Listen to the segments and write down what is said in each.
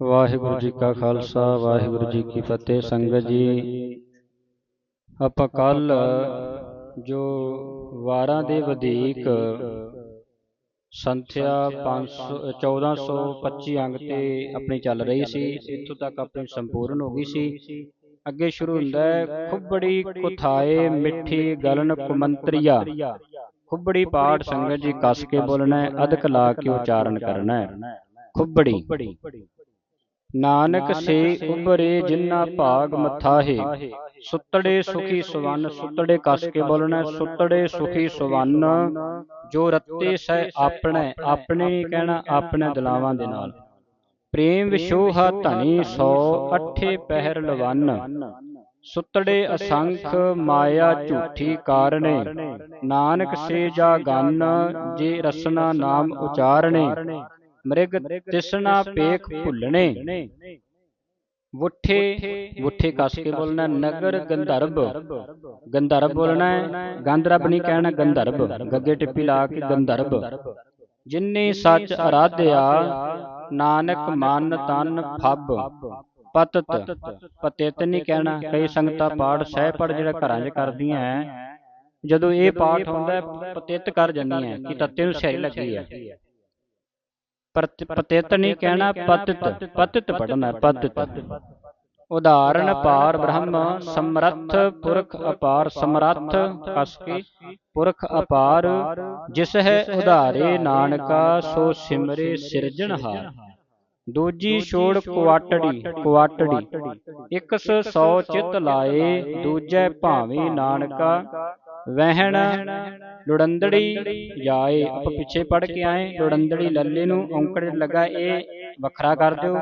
ਵਾਹਿਗੁਰੂ ਜੀ ਕਾ ਖਾਲਸਾ ਵਾਹਿਗੁਰੂ ਜੀ ਕੀ ਫਤਿਹ। ਸੰਗਤ ਜੀ ਆਪਾਂ ਕੱਲ ਜੋ ਵਾਰਾਂ ਦੇ ਵਧੇਕ ਸੰਥਿਆ 500 1425 ਅੰਗ ਤੇ ਆਪਣੀ ਚੱਲ ਰਹੀ ਸੀ ਇੱਥੋਂ ਤੱਕ ਆਪਣੀ ਸੰਪੂਰਨ ਹੋ ਗਈ ਸੀ। ਅੱਗੇ ਸ਼ੁਰੂ ਹੁੰਦਾ ਹੈ ਖੁੱਬੜੀ ਕੁਥਾਏ ਮਿੱਠੀ ਗਲਨ ਕੁਮੰਤਰੀਆ। ਖੁੱਬੜੀ ਪਾਠ ਸੰਗਤ ਜੀ ਕੱਸ ਕੇ ਬੋਲਣਾ ਹੈ ਅਧਕ ਲਾ ਕੇ ਉਚਾਰਨ ਕਰਨਾ ਹੈ। ਖੁੱਬੜੀ। ਨਾਨਕ ਸੇ ਉਬਰੇ ਜਿਨ੍ਹਾਂ ਭਾਗ ਮਥਾਹੇ ਸੁੱਤੜੇ ਸੁਖੀ ਸਵੰਨ ਸੁੱਤੜੇ ਕੱਸ ਕੇ ਬੋਲਣਾ ਸੁੱਤੜੇ ਸੁਖੀ ਸਵੰਨ ਜੋ ਰੱਤੇ ਸਹਿ ਆਪਣੇ ਆਪਣੇ ਨਹੀਂ ਕਹਿਣਾ ਆਪਣੇ ਦਿਲਾਵਾਂ ਦੇ ਨਾਲ। ਪ੍ਰੇਮ ਵਿਸ਼ੋਹਾ ਧਨੀ ਸੋ ਅੱਠੇ ਪਹਿਰ ਲਵੰਨ। ਸੁੱਤੜੇ ਅਸੰਖ ਮਾਇਆ ਝੂਠੀ ਕਾਰਣੇ ਨਾਨਕ ਸੇ ਜਾ ਗੰਨ ਜੇ ਰਸਨਾ ਨਾਮ ਉਚਾਰਣੇ ਮ੍ਰਿਗ ਤਿਸਣਾ ਪੇਖ ਭੁੱਲਣੇ। ਵੁੱਠੇ ਵੁੱਠੇ ਕੱਸ ਕੇ ਬੋਲਣਾ ਨਗਰ ਗੰਧਰਬ। ਗੰਧਰਬ ਬੋਲਣਾ ਹੈ, ਗੰਧਰਬ ਨਹੀਂ ਕਹਿਣਾ ਗੰਧਰਬ। ਗੱਗੇ ਟਿੱਪੀ ਲਾ ਕੇ ਗੰਧਰਬ। ਜਿਨਨੇ ਸੱਚ ਅਰਾਧਿਆ, ਨਾਨਕ ਮਨ ਤਨ ਫੱਬ। ਪਤਤ, ਪਤਿਤ ਨਹੀਂ ਕਹਿਣਾ। ਕਈ ਸੰਗਤਾਂ ਪਾਠ ਸਹਿ ਪੜ ਜਿਹੜਾ ਘਰਾਂ 'ਚ ਕਰਦੀਆਂ ਹੈ। ਜਦੋਂ ਇਹ ਪਾਠ ਹੁੰਦਾ ਪਤਿਤ ਕਰ ਜਾਂਦੀਆਂ ਕਿ ਤੱਤੇ ਨੂੰ ਸਹੀ ਲੱਗੀ ਹੈ। ਪਤਿਤ ਨਹੀਂ ਕਹਿਣਾ ਪਤਿਤ ਪਤਿਤ ਪੜਨਾ ਪਤਿਤ ਉਦਾਹਰਨ ਪਾਰ ਬ੍ਰਹਮ ਸਮਰੱਥ ਪੁਰਖ ਅਪਾਰ ਸਮਰੱਥ ਕਸ ਕੇ ਪੁਰਖ ਅਪਾਰ ਜਿਸ ਹੈ ਉਧਾਰੇ ਨਾਨਕਾ ਸੋ ਸਿਮਰੇ ਸਿਰਜਣਹਾਰ ਦੂਜੀ ਛੋੜ ਕੁਆਟੜੀ ਕੁਆਟੜੀ ਸੌ ਚਿਤ ਲਾਏ ਦੂਜੈ ਭਾਵੇਂ ਨਾਨਕਾ। ਵਹਿਣ ਲੁੜੰਦੜੀ ਜਾਏ ਆਪਾਂ ਪਿੱਛੇ ਪੜ ਕੇ ਆਏ ਲੁੜੰਦੜੀ ਲੱਲੇ ਨੂੰ ਔਂਕੜ ਲਗਾ ਇਹ ਵੱਖਰਾ ਕਰ ਦਿਓ।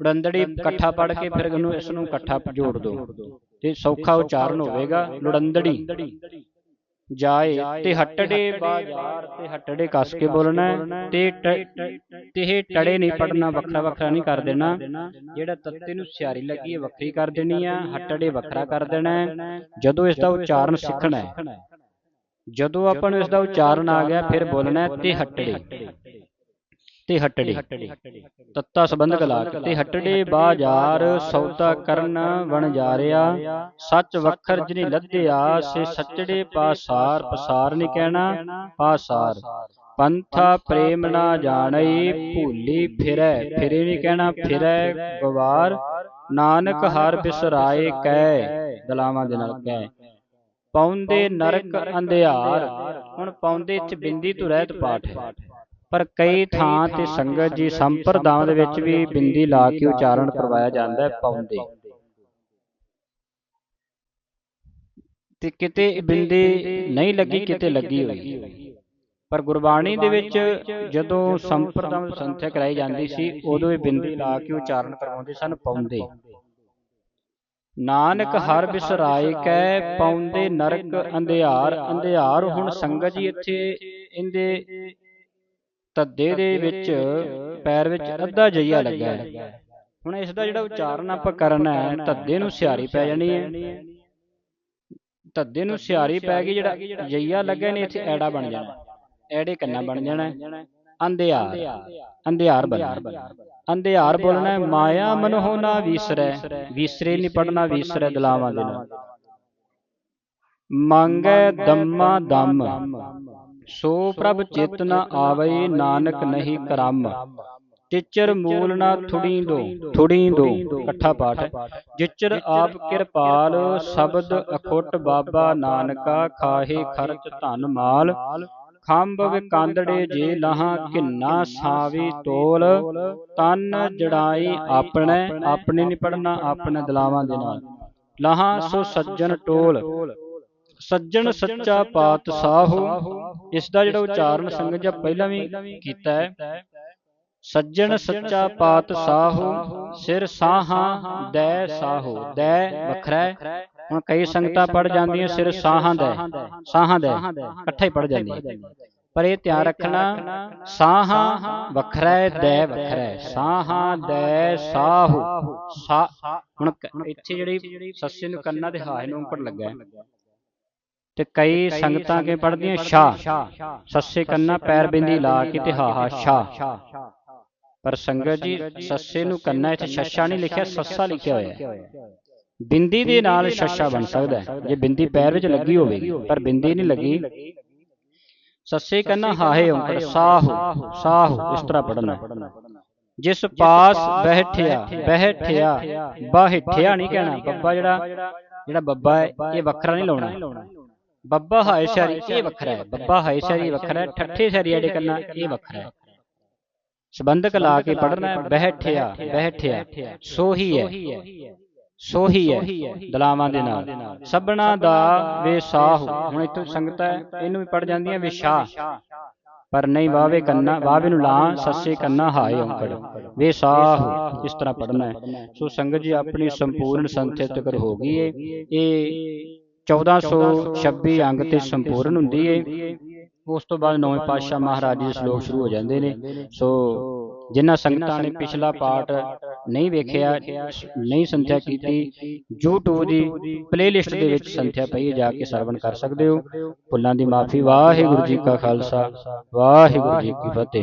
ਲੁੜੰਦੜੀ ਇਕੱਠਾ ਪੜ ਕੇ ਫਿਰ ਇਹਨੂੰ ਇਸ ਨੂੰ ਇਕੱਠਾ ਜੋੜ ਦਿਓ। ਤੇ ਸੌਖਾ ਉਚਾਰਨ ਹੋਵੇਗਾ ਲੁੜੰਦੜੀ। ਜਾਏ ਤੇ ਹੱਟੜੇ ਬਾਜ਼ਾਰ ਤੇ ਹੱਟੜੇ ਕੱਸ ਕੇ ਬੋਲਣਾ ਤੇ ਤੇ ਇਹ ਟੜੇ ਨਹੀਂ ਪੜਨਾ ਵੱਖਰਾ ਵੱਖਰਾ ਨਹੀਂ ਕਰ ਦੇਣਾ ਜਿਹੜਾ ਤੱਤੇ ਨੂੰ ਸਿਆਰੀ ਲੱਗੀ ਹੈ ਵੱਖਰੀ ਕਰ ਦੇਣੀ ਆ ਹੱਟੜੇ ਵੱਖਰਾ ਕਰ ਦੇਣਾ ਜਦੋਂ ਇਸ ਦਾ ਉਚਾਰਨ ਸਿੱਖਣਾ ਹੈ। ਜਦੋਂ ਆਪਾਂ ਨੂੰ ਇਸ ਦਾ ਉਚਾਰਨ ਆ ਗਿਆ ਫਿਰ ਬੋਲਣਾ ਤੇ ਹੱਟੜੇ। ਤੇ ਹੱਟੜੇ। ਤੱਤਾ ਸੰਬੰਧਕ ਲਾ ਤੇ ਹੱਟੜੇ ਬਾਜ਼ਾਰ ਸੌਦਾ ਕਰਨ ਵਣ ਜਾਰਿਆ। ਸੱਚ ਵਖਰ ਜਿਨੀ ਲੱਧਿਆ ਸੇ ਸੱਚੜੇ ਪਾਸਾਰ ਪਸਾਰ ਨਹੀਂ ਕਹਿਣਾ, ਪਾਸਾਰ। ਪੰਥਾ ਪ੍ਰੇਮ ਨਾ ਜਾਣਈ, ਭੂਲੀ ਫਿਰੈ। ਫਿਰੇ ਨਹੀਂ ਕਹਿਣਾ, ਫਿਰੈ ਗਵਾਰ। ਨਾਨਕ ਹਰ ਬਿਸਰਾਏ ਕਹਿ ਦਲਾਵਾਂ ਦੇ ਨਾਲ ਕਹਿ ਪੌਂਦੇ ਨਰਕ ਅੰਧਿਆਰ। ਹੁਣ ਪੌਂਦੇ ਚ ਬਿੰਦੀ ਤੋਂ ਰਹਿਤ ਪਾਠ ਹੈ। ਪਰ ਕਈ ਥਾਂ ਤੇ ਸੰਗਤ ਜੀ ਸੰਪਰਦਾਵਾਂ ਦੇ ਵਿੱਚ ਵੀ ਬਿੰਦੀ ਲਾ ਕੇ ਉਚਾਰਨ ਕਰਵਾਇਆ ਜਾਂਦਾ ਹੈ ਪੌਂਦੇ ਤੇ ਕਿਤੇ ਬਿੰਦੀ ਨਹੀਂ ਲੱਗੀ ਕਿਤੇ ਲੱਗੀ ਹੋਈ। ਪਰ ਗੁਰਬਾਣੀ ਦੇ ਵਿੱਚ ਜਦੋਂ ਸੰਪਰਦਾਵਾਂ ਦੀ ਸੰਥਿਆ ਕਰਾਈ ਜਾਂਦੀ ਸੀ ਉਦੋਂ ਇਹ ਬਿੰਦੀ ਲਾ ਕੇ ਉਚਾਰਨ ਕਰਵਾਉਂਦੇ ਸਨ ਪੌਂਦੇ ਨਾਨਕ ਹਰ ਬਿਸਰਾਏ ਕੈ ਪੌਂਦੇ ਨਰਕ ਅੰਧਿਆਰ ਅੰਧਿਆਰ। ਹੁਣ ਸੰਗਤ ਜੀ ਇੱਥੇ ਇਹਦੇ ਤੱਦੇ ਦੇ ਵਿੱਚ ਪੈਰ ਵਿੱਚ ਅੱਧਾ ਜਈਆ ਲੱਗਾ। ਹੈ ਹੁਣ ਇਸ ਦਾ ਜਿਹੜਾ ਉਚਾਰਨ ਆਪਾਂ ਕਰਨਾ ਹੈ ਤੱਦੇ ਨੂੰ ਸਿਆਰੀ ਪੈ ਜਾਣੀ ਹੈ। ਤੱਦੇ ਨੂੰ ਸਿਆਰੀ ਪੈ ਗਈ ਜਿਹੜਾ ਜਈਆ ਲੱਗਾ ਨੇ ਇੱਥੇ ਐੜਾ ਬਣ ਜਾਣਾ। ਐੜੇ ਕੰਨਾ ਬਣ ਜਾਣਾ। ਅੰਧਿਆਰ। ਅੰਧਿਆਰ। ਬਣਨਾ ਅੰਧਿਆਰ ਬੋਲਣਾ ਮਾਇਆ ਮਨਹੁ ਨਾ ਵੀਸਰੈ। ਵੀਸਰੇ। ਨਹੀਂ ਪੜਨਾ ਵੀਸਰੈ ਦਲਾਵਾਂ ਦੇ ਨਾਲ ਮੰਗੈ ਦੰਮਾ ਦਮ। ਸੋ ਪ੍ਰਭ ਚਿਤ ਨ ਆਵਈ ਨਾਨਕ ਨਹੀਂ ਕਰਮ। ਜਿਚਰ ਮੂਲ ਨਾ ਥੁੜੀ ਦੋ ਥੁੜੀ ਦੋ ਇਕੱਠਾ ਪਾਠ। ਜਿਚਰ ਆਪ ਕਿਰਪਾਲ ਸ਼ਬਦ ਅਖੁੱਟ ਬਾਬਾ ਨਾਨਕਾ ਖਾਹੇ ਖਰਚ ਧਨ ਮਾਲ। ਖੰਭ ਵਿਕਾਂਦੜੇ ਜੇ ਲਹਾ ਕਿੰਨਾ ਸਾਵੀ ਤੋਲ। ਤਨ ਜੜਾਈ ਆਪਣੇ ਆਪਣੇ ਨਹੀਂ ਪੜਨਾ ਆਪਣੇ ਦਲਾਵਾਂ ਦੇ ਨਾਲ। ਲਹਾ ਸੋ ਸੱਜਣ ਟੋਲ। ਸੱਜਣ ਸੱਚਾ ਪਾਤਸ਼ਾਹੋ ਇਸ ਦਾ ਜਿਹੜਾ ਉਚਾਰਨ ਸੰਗਤ ਜੀ ਪਹਿਲਾਂ ਵੀ ਕੀਤਾ ਹੈ। ਸੱਜਣ ਸੱਚਾ ਪਾਤਸ਼ਾਹੋ ਸਿਰ ਸਾਹਾਂ ਦੈ ਸਾਹੋ। ਦੈ ਵੱਖਰਾ ਹੁਣ ਕਈ ਸੰਗਤਾਂ ਪੜ ਜਾਂਦੀਆਂ ਸਿਰ ਸਾਹਾਂ ਦੈ। ਸਾਹਾਂ ਦੈ। ਇਕੱਠਾ ਹੀ ਪੜ ਜਾਂਦੀਆਂ। ਪਰ ਇਹ ਧਿਆਨ ਰੱਖਣਾ ਸਾਹਾਂ ਵੱਖਰਾ ਹੈ ਦੈ ਵੱਖਰਾ ਹੈ। ਸਾਹਾਂ ਦੈ ਸਾਹੋ। ਸਾ ਹੁਣ ਇੱਥੇ ਜਿਹੜੀ ਸੱਸੇ ਨੂੰ ਕੰਨਾਂ ਤੇ ਹਾਹੇ ਨੂੰ ਉੱਪਰ ਲੱਗਾ ਹੈ। ਤੇ ਕਈ ਸੰਗਤਾਂ ਕੇ ਪੜਦੀਆਂ ਸ਼ਾ ਸੱਸੇ ਕੰਨਾ ਪੈਰ ਬਿੰਦੀ ਲਾ ਕੇ ਤੇ ਹਾਹਾ ਸ਼ਾ ਪਰ ਸੰਗਤ ਜੀ ਸੱਸੇ ਨੂੰ ਕੰਨਾ ਇੱਥੇ ਛੱਛਾ ਨਹੀਂ ਲਿਖਿਆ ਸੱਸਾ ਲਿਖਿਆ ਹੋਇਆ। ਹੈ। ਬਿੰਦੀ ਦੇ ਨਾਲ ਛੱਛਾ ਬਣ ਸਕਦਾ ਹੈ। ਜੇ ਬਿੰਦੀ ਪੈਰ ਵਿੱਚ ਲੱਗੀ ਹੋਵੇਗੀ ਪਰ ਬਿੰਦੀ ਨਹੀਂ ਲੱਗੀ। ਸੱਸੇ ਕੰਨਾ ਹਾਹੇ ਓੰਕੜ ਸਾਹੂ ਸਾਹੂ ਇਸ ਤਰ੍ਹਾਂ ਪੜਨਾ ਹੈ ਜਿਸ ਪਾਸ ਬੈਠਿਆ ਬੈਠਿਆ ਬਾਹਿਠਿਆ ਨਹੀਂ ਕਹਿਣਾ। ਬੱਬਾ ਜਿਹੜਾ ਜਿਹੜਾ ਬੱਬਾ ਹੈ ਇਹ ਵੱਖਰਾ ਨਹੀਂ ਲਾਉਣਾ। ਬੱਬਾ ਹਾਏ ਸ਼ਰੀ ਇਹ ਵੱਖਰਾ ਹੈ ਬੱਬਾ ਹਾਏ ਸ਼ਰੀ ਵੱਖਰਾ ਹੈ ਠੱਠੇ ਸ਼ਰੀ ਜਿਹੜੇ ਕੰਨਾ ਇਹ ਵੱਖਰਾ ਹੈ। ਸੰਬੰਧਕ ਲਾ ਕੇ ਪੜਨਾ ਹੈ ਬੈਠਿਆ ਬੈਠਿਆ ਸੋਹੀ ਹੈ ਸੋਹੀ ਹੈ ਦਲਾਵਾਂ ਦੇ ਨਾਲ। ਸਭਨਾ ਦਾ ਵਿਸਾਹੂ ਹੁਣ ਇੱਥੋਂ ਸੰਗਤ ਹੈ ਇਹਨੂੰ ਵੀ ਪੜ ਜਾਂਦੀਆਂ ਵਿਸ਼ਾ ਪਰ ਨਹੀਂ ਵਾਵੇ ਕੰਨਾ ਵਾਵੇ ਨੂੰ ਲਾਂ ਸੱਸੇ ਕੰਨਾ ਹਾਏ ਔਂਕੜ। ਵਿਸਾਹੂ ਇਸ ਤਰ੍ਹਾਂ ਪੜਨਾ ਹੈ। ਸੋ ਸੰਗਤ ਜੀ ਆਪਣੀ ਸੰਪੂਰਨ ਸੰਥਿਤ ਕਰ ਹੋ ਗਈ ਏ। ਇਹ 1426 ਅੰਗ ਤੇ ਸੰਪੂਰਨ ਹੁੰਦੀ ਏ। ਉਸ ਤੋਂ ਬਾਅਦ ਨੌਵੇਂ ਪਾਤਸ਼ਾਹ ਮਹਾਰਾਜ ਜੀ ਦੇ ਸ਼ਲੋਕ ਸ਼ੁਰੂ ਹੋ ਜਾਂਦੇ ਨੇ। ਸੋ ਜਿਨ੍ਹਾਂ ਸੰਗਤਾਂ ਨੇ ਪਿਛਲਾ ਪਾਠ ਨਹੀਂ ਵੇਖਿਆ ਨਹੀਂ ਸੰਥਿਆ ਕੀਤੀ YouTube ਦੀ ਪਲੇਲਿਸਟ ਦੇ ਵਿੱਚ ਸੰਥਿਆ ਪਈ ਹੈ ਜਾ ਕੇ ਸਰਵਣ ਕਰ ਸਕਦੇ ਹੋ। ਭੁੱਲਾਂ ਦੀ ਮਾਫੀ। ਵਾਹਿਗੁਰੂ ਜੀ ਕਾ ਖਾਲਸਾ ਵਾਹਿਗੁਰੂ ਜੀ ਕੀ ਫਤਿਹ।